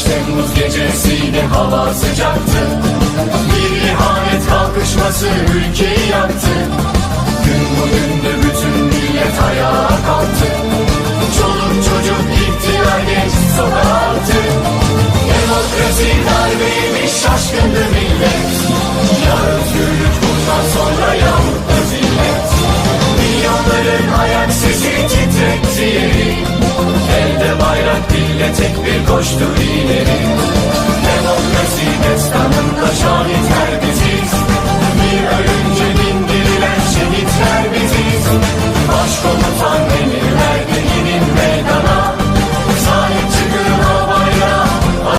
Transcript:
Temmuz gecesiydi hava sıcaktı. Bir ihanet kalkışması ülkeyi yaktı. Gün bugündü bütün millet ayağa kalktı. Çoluk çocuk ihtiyar genç sokağa attı Demokrasi darbeymiş şaşkındı bayrak dille tek bir koştu ileri